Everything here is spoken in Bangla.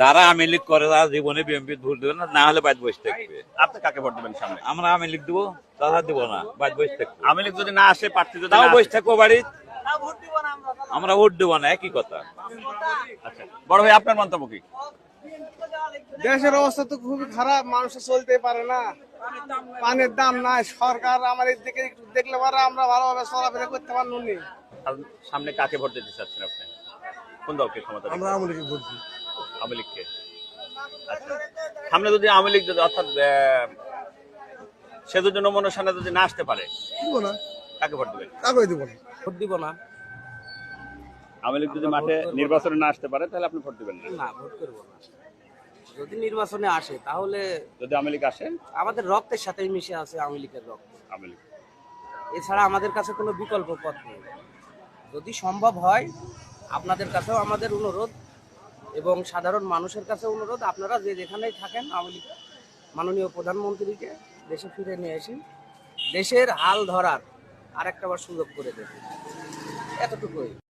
যারা আওয়ামী লীগ করে তারা জীবনে বিএনপি ভোট দেবে না না হলে বাইরে বসে থাকবে। আপনি কাকে ভোট দেবেন সামনে? আমরা আওয়ামী লীগ দেবো তারা দিব না বাইরে বসে থাকবে। আওয়ামী লীগ যদি না আসে প্রার্থী যদি তাও বসে থাকব বাড়ি। আমরা ভোট দেবো না একই কথা। আচ্ছা বড় ভাই আপনার মন্তব্য কি? দেশের অবস্থা তো খুবই খারাপ মানুষ চলতে পারে না। পানির দাম নাই সরকার আমাদের দিকে একটু দেখলে পারে আমরা ভালোভাবে চলাফেরা করতে পারব সামনে কাকে ভোট দিতে চাচ্ছেন আপনি? কোন দলকে ক্ষমতা আমরা আমাদেরকে ভোট দিই। আওয়ামী লীগকে? আচ্ছা। সামনে যদি আওয়ামী লীগ যদি অর্থাৎ সে যদি নমনের সামনে যদি না আসতে পারে দিব না। কাকে ভোট দেবেন? কাকে দিব না? ভোট দিব না। আওয়ামী লীগ যদি মাঠে নির্বাচনে না আসতে পারে তাহলে আপনি ভোট দিবেন না? না ভোট করব না। যদি নির্বাচনে আসে তাহলে যদি আওয়ামী লীগ আসে? আমাদের রক্তের সাথেই মিশে আছে আওয়ামী লীগের রক্ত। আওয়ামী লীগ। এছাড়া আমাদের কাছে কোনো বিকল্প পথ নেই। যদি সম্ভব হয় আপনাদের কাছেও আমাদের অনুরোধ এবং সাধারণ মানুষের কাছে অনুরোধ, আপনারা যে যেখানেই থাকেন আওয়ামী মাননীয় প্রধানমন্ত্রীকে দেশে ফিরে নিয়ে আসেন। দেশের হাল ধরার আরেকটা বার সুযোগ করে দেবেন। এতটুকুই।